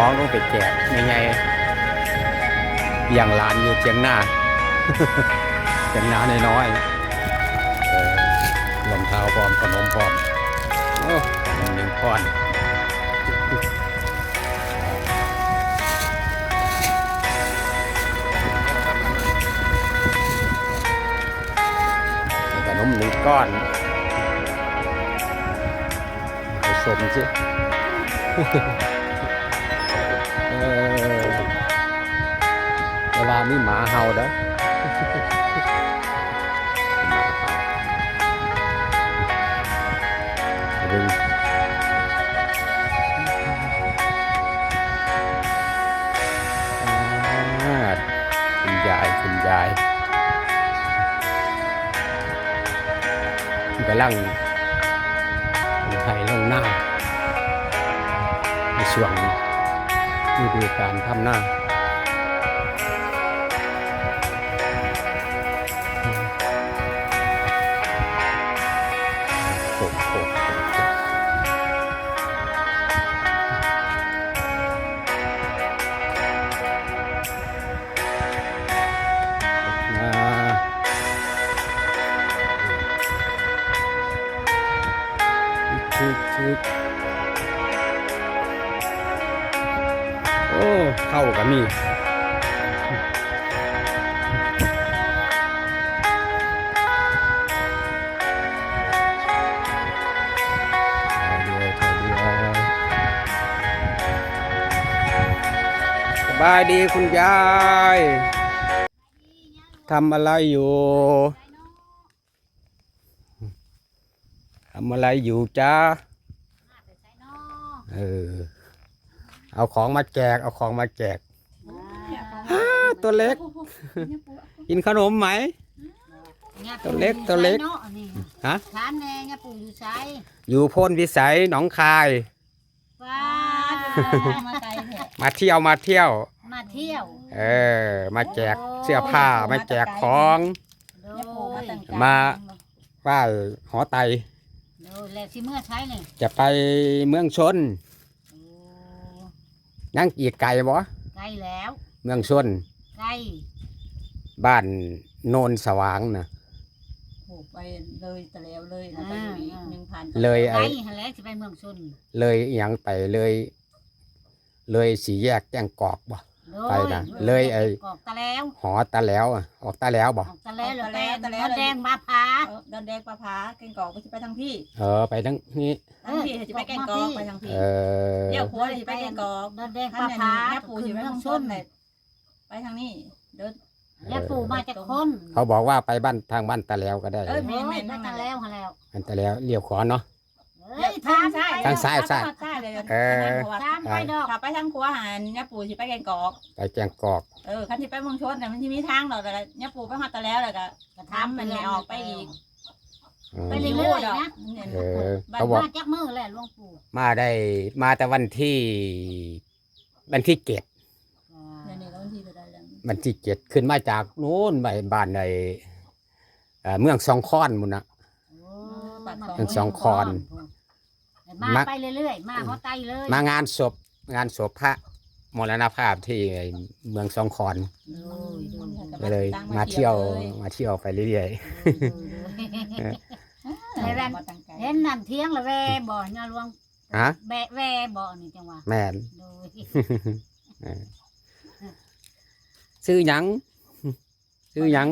ของลงไปแจกยังไงอย่างลานอยู่เชียงหน้าเชียงหน้าน้อยๆเออรองเท้าพร้อมขนมพร้อมโอ้ขนมหนึ่งก้อนขนมหนึ่งก้อนไปชมสิ วลามีหมาเห่าเด้อดึงอ่าคุณยายคุณยายกำลังลงไทยลงหน้าในช่วงฤดูการทำหน้า ทึกทึกโอ้เข้ากับมีเอาเดียวเอาเดียวสบายดีคุณยายทำอะไรอยู่ ทำอะไรอยู่จ้าเออ เอาของมาแจก เอาของมาแจกฮ่าตัวเล็ก กินขนมไหม ตัวเล็กตัวเล็ก ฮะร้านแน่เนี่ยปู่อยู่ใช้อยู่โพ้นวิสัยหนองคาย ว้ามาไกลแท้มาเที่ยวมาเที่ยว มาเที่ยว เออ มาแจกเสื้อผ้า มาแจกของ โดเนี่ยปู่มาตั้งใจมาป้ายหอไต โดยแล้วที่เมื่อใช้นี่จะไปเมืองชน โอ้ยังอีกไกลบ่ใกล้แล้วเมืองชน ใกล้บ้านโนนสว่างนะ โอ้ไปเลยแต่แล้วเลยนะไปอยู่อีกหนึ่งพันเลยใกไอ้ล้หันแล้วจะไปเมืองชนเลยอหยังไปเลย เลยสีแยกแจ้งกอกบ่โด ไปนะเลยไอ้กอกตะแล้วหอตาแล้วอะออกตาแล้วบ่ออกตะแล้วแล้วตะแล้วแดงมาพาเออดอนแดงปลาผาเก่งกอกก็จะไปทางพี่เออไปทั้งนี้ทางพี่จะไปแก่งกอกไปทางพี่เออเดี๋ยวผัวจะไปแก่งกอกเดินแดงท่านมาเนี่ยพาเนี่ยปู่ขึ้จะนไปเมือทางงชชนนเลยไปทางนี้เดินแล้วปู่มาจากคนเขาบอกว่าไปบ้านทางบ้านตาแล้วก็ได้เอ้ยโอ้ยไปตะแล้วหันแล้วบ้านตาแล้วเลี้ยวขวาเนาะ เอ้ยทางซ้ายทางซ้ายซ้ายทางซ้ายเลยเออตามไปดอกถ้าไปทางขวาหันเนี่ยปู่จะไปแก่งกอก ไปแจ้งกอก เออคันที่ไปเมืองชนเนี่ยมันจะมีทางดอกแต่ละเนี่ยปู่ไปหอดตะแล้วแล้วก็กระทำมันไม่ออกไปอีกอืมไปเรื่อยๆนะเออบ้านเขาบอกมาจากมือแหละหลวงปู่มาได้มาแต่วันที่ วันที่เจ็ดเนี่ยนี่แล้วบางทีจะได้แล้ววันที่เจ็ดขึ้นมาจากนู้นไปบ้านในเอ่อเมืองสองคอนมุนนะทั้งสองคอน มามา ไปเรื่อยๆ มาเขาไตเลยมางานศพงานศพพระมรณภาพที่ไอ้เมืองสองคอนก็เลยมาเที่ยวมาเที่ยวไปเรื่อยในแวนเห็นนั่นเที่ยงละแวบ่อนาหลวงๆฮะ แบะแวบ่อนี่จังหวะแม่น โดยซื้อหยัง ซื้อหยัง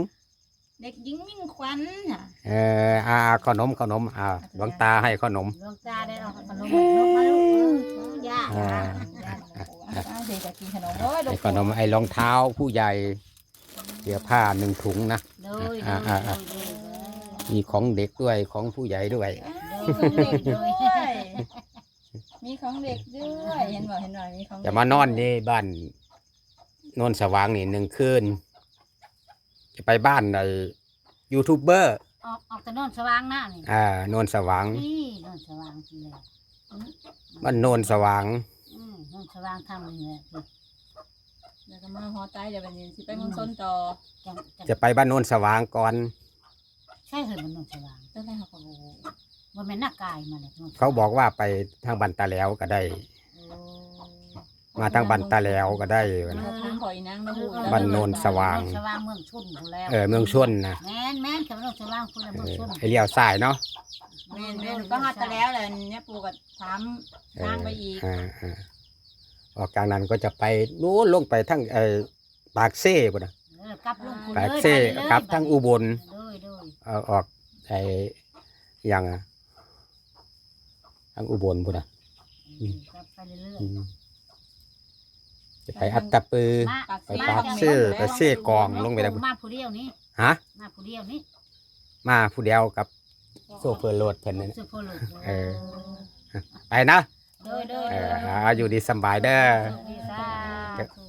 เด็กหญิงมิ่งขวัญน่ะเอออาขนมขนมอ่าหลวงตาให้ขนม หลวงตาได้เอาขนมลูกมาลูกเออย่าอ่า เด็กจะกินขนมโอ้ยไอ้ขนมไอ้รองเท้าผู้ใหญ่เสื้อผ้าหนึ่งถุงนะ โดยอ่าโดอ่ายอ่า โดยมีของเด็กด้วยของผู้ใหญ่ด้วยมีของเด็กด้วย มีของเด็กด้วย เห็นบ่เห็นบ่มีของจะมานอนนี่บ้านโนนสว่างนี่หนึ่งคืน จะไปบ้านไอ้ยูทูบเบอร์ออกออกแต่นอนสว่างหน้านี่อ่าโนนสว่างนี่นอนสว่างทีเลยบ้านโนนสว่างอืมนอนสว่างทำนี่แหละแล้วก็มาฮอตายเดี๋ยววันนี้สิไปเมืองชนต่อจังจังจะไปบ้านโนนสว่างก่อน ใช่เหรอมันนอนสว่างตั้งแต่เขาก็บ่ว่าแม่นหน้ากายมาเลยนนสว่งเขาบอกว่าไปทางบันตาแล้วก็ได้ โอ้เข มาทางบันตาแล้วก็ได้วะนะขอบคุณขออีนางนะฮู้บ้านโนนสว่าง สว่างเมืองชุนพู้นแล้วเออเมืองชนนะแม่นแม่นกับเมืองสว่างพู้นแล้วเอเมืองอชุน ไอเลี้ยวซ้ายเนาะแม่นแม่นก็ฮอดตะแล้วแหละเนี่ยปู่ก็ถามทางไปอีกอ่าอ่าออกจากนั้นก็จะไปนู้นลงไปทั้งไอปากเซ่ปุ่นนะเออกลับลงพู้นปากเลยเซ่ไปเลยกลับทั้งอุบลโดยโดยเอาออกไออยังอะทั้งอุบลปุ่นนะอืมกลับไปเรื่อยอืม จะไปอัตตปือๆมาปากไปเซ่ปากเซ่ไปเซ่กองลงไปแล้วมาผู้เดียวนี่ฮะ มาผู้เดียวนี่มาผู้เดียวกับโซเฟอร์โรดเพิ่นนั่นน่ะ สุโพลุเออ ไปนะโดยโดยเอโดอยอาอยู่ดีสำบายเด้อโชคดีสาธุ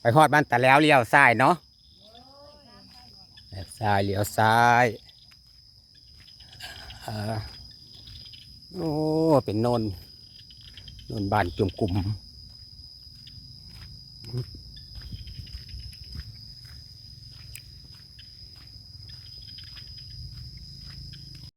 ไปฮอดบ้านตะแล้วเลี้ยวซ้ายเนาะเลี้ยวซ้ายเลี้ยวซ้ายเออ โอ้ เป็นนนนนบ้านจุ่มกลุ่ม